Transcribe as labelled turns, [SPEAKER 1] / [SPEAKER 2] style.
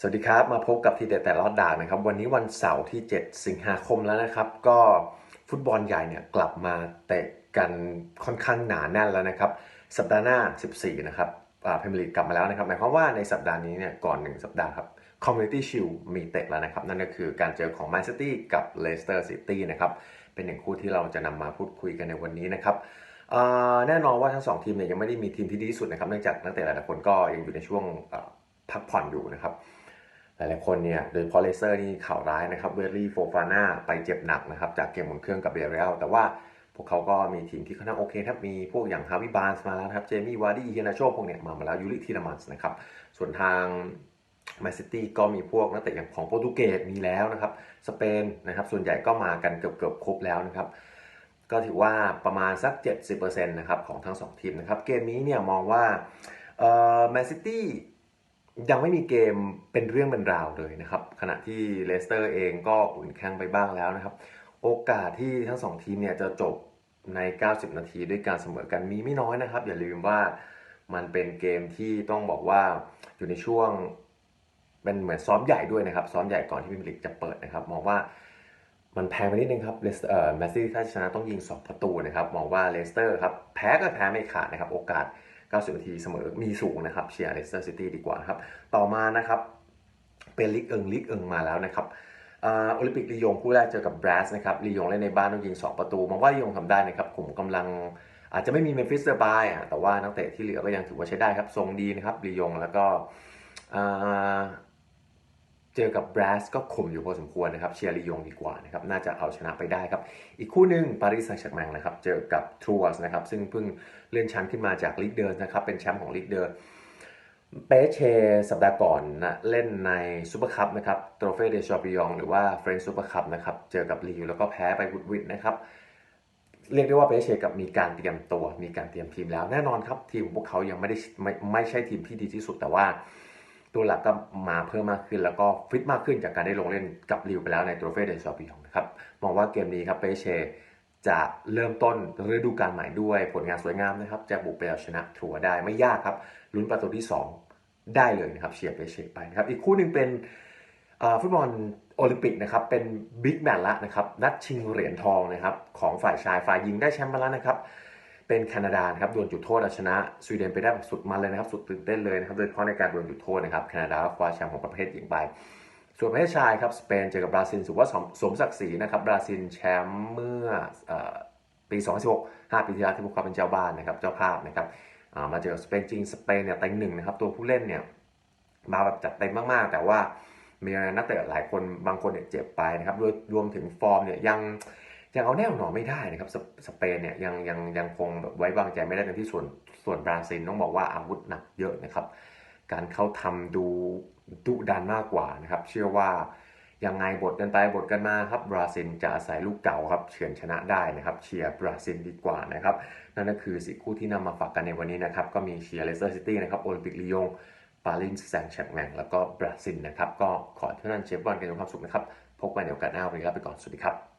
[SPEAKER 1] สวัสดีครับ มาพบกับทีเด็ดแต่ลอดดากนะครับ วันนี้วันเสาร์ที่ 7 สิงหาคมแล้วนะครับ ก็ฟุตบอลใหญ่เนี่ยกลับมาเตะกันค่อนข้างหนาแน่นแล้วนะครับ สัปดาห์หน้า 14 นะครับพรีเมียร์ลีกกลับมาแล้วนะครับหมายความว่าในสัปดาห์นี้เนี่ยก่อน 1 สัปดาห์ครับ Community Shield มีเตะแล้วนะครับ นั่นก็คือการเจอของ Man City กับ Leicester City นะครับ เป็นหนึ่งคู่ที่เราจะนำมาพูดคุยกันในวันนี้นะครับแน่นอนว่าทั้งสองทีมเนี่ยยังไม่ได้มีทีมที่ดีที่สุดนะครับเนื่องจากนักเตะหลายๆคนก็ยังอยู่ในช่วงพักผ่อนอยู่นะครับ หลายๆคนเนี่ยโดยเฉพาะเลเซอร์นี่ข่าวร้ายนะครับเวอร์ลี่โฟฟาน่าไปเจ็บหนักนะครับจากเกมหมุนเครื่องกับเบเรียลแต่ว่าพวกเขาก็มีทีมที่ค่อนข้างโอเคครับมีพวกอย่างฮาวิบานส์มาแล้วครับเจมี่วาร์ดี้เฮนาโชพวกเนี่ยมามาแล้วยูริทีนามันส์นะครับส่วนทางแมนซิตี้ก็มีพวกนักเตะอย่างของโปรตุเกสมีแล้วนะครับสเปนนะครับส่วนใหญ่ก็มากันเกือบเกือบๆครบแล้วนะครับก็ถือว่าประมาณสัก 70%นะครับของทั้งสองทีมนะครับเกมนี้เนี่ยมองว่าแมนซิตี้ ยังไม่มีเกมเป็นเรื่องเป็นราวเลยนะครับ ขณะที่เลสเตอร์เองก็อุ่นแข้งไปบ้างแล้วนะครับ โอกาสที่ทั้งสองทีมเนี่ยจะจบใน 90 นาทีด้วยการเสมอกันมีไม่น้อยนะครับ อย่าลืมว่ามันเป็นเกมที่ต้องบอกว่าอยู่ในช่วงเป็นเหมือนซ้อมใหญ่ด้วยนะครับ ซ้อมใหญ่ก่อนที่พรีเมียร์ลีกจะเปิดนะครับ มองว่ามันแพงไปนิดนึงครับเลสเอ่อแมนซิตี้ถ้าชนะต้องยิง 2 ประตูนะครับ มองว่าเลสเตอร์ครับแพ้ก็แพ้ไม่ขาดนะครับ โอกาส 90 นาทีเสมอมีสูงนะครับเชียร์เลสเตอร์ซิตี้ดีกว่าครับ ต่อมานะครับเป็นลิกเอิงลิกเอิงมาแล้วนะครับอ่าโอลิมปิกลียงคู่แรกเจอกับบรัสนะครับลียงเล่นในบ้านต้องยิง 2 ประตูมองว่าลียงทำได้นะครับกลุ่มกำลังอาจจะไม่มีเมฟิสเตอร์บายอะแต่ว่านักเตะที่เหลือก็ยังถือว่าใช้ได้ครับทรงดีนะครับลียงแล้วก็ เจอกับบรัสก็ข่มอยู่พอสมควรนะครับเชียร์ลียงดีกว่านะครับน่าจะเอาชนะไปได้ครับ อีกคู่หนึ่งปารีสแซงต์แชร์แมงนะครับเจอกับทรูสนะครับซึ่งเพิ่งเลื่อนชั้นขึ้นมาจากลีกเดินนะครับเป็นแชมป์ของลีกเดินเปเชสัปดาห์ก่อนนะเล่นในซูเปอร์คัพนะครับโตรเฟ่เดชอปิยองหรือว่าเฟรนช์ซูเปอร์คัพนะครับเจอกับลีวแล้วก็แพ้ไปวุดวิดนะครับเรียกได้ว่าเปเชกับมีการเตรียมตัว มีการเตรียมทีมแล้วแน่นอนครับทีมของพวกเขายังไม่ได้ไม่ไม่ใช่ทีมที่ดีที่สุดแต่ว่า ตัวหลักก็มาเพิ่มมากขึ้น แล้วก็ฟิตมากขึ้นจากการได้ลงเล่นกับลิวไปแล้วในโตรเฟ่เดชอปิองนะครับมองว่าเกมนี้ครับเปเชจะเริ่มต้นฤดูกาลใหม่ด้วยผลงานสวยงามนะครับ จะบุกไปเอาชนะทัวร์ได้ไม่ยากครับลุ้นประตูที่ 2 ได้เลยนะครับเชียร์เปเชไปนะครับอีกคู่หนึ่งเป็นฟุตบอลโอลิมปิกนะครับเป็นบิ๊กแมตช์ละนะครับนัดชิงเหรียญทองนะครับของฝ่ายชายฝ่ายหญิงได้แชมป์มาแล้วนะครับ เป็นแคนาดานครับดวลจุดโทษเอาชนะสวีเดนไปได้แบบสุดมันเลยนะครับ สุดตื่นเต้นเลยนะครับโดยเฉพาะในการดวลจุดโทษนะครับแคนาดาคว้าแชมป์ของประเภทหญิงไป ส่วนประเภทชายครับสเปนเจอกับบราซิลถือว่าสมสมศักดิ์ศรีนะครับบราซิลแชมป์เมื่ออปี 2016 5 ปีที่แล้วที่พวกเขาเป็นเจ้าบ้านนะครับเจ้าภาพนะครับมาเจอกับสเปนจริงสเปนเนี่ยเต็งหนึ่งนะครับตัวผู้เล่นเนี่ยมาแบบจัดเต็มมากๆ แต่ว่ามีนักเตะหลายคนบางคนเนี่ยเจ็บไปนะครับรวมรวมถึงฟอร์มเนี่ยยัง ยังเอาแน่หนอไม่ได้นะครับสเปสเปนเนี่ยยังยังยังคงแบบไว้วางใจไม่ได้ในที่ส่วนส่วนบราซิลต้องบอกว่าอาวุธหนักเยอะนะครับ การเข้าทำดูดุดันมากกว่านะครับ เชื่อว่ายังไงบทกันไปบทกันมาครับบราซิลจะอาศัยลูกเก่าครับเฉือนชนะได้นะครับ เชียร์บราซิลดีกว่านะครับ นั่นก็คือสิคู่ที่นำมาฝากกันในวันนี้นะครับ ก็มีเชียร์เลสเตอร์ซิตี้นะครับโอลิมปิกลียงปารีสแซงต์แชร์แมงแล้วก็บราซิลนะครับ ก็ขอให้ทุกท่านเชียร์บอลกันด้วยความสุขนะครับ พบกันในโอกาสหน้าวันนี้ลาไปก่อนสวัสดีครับ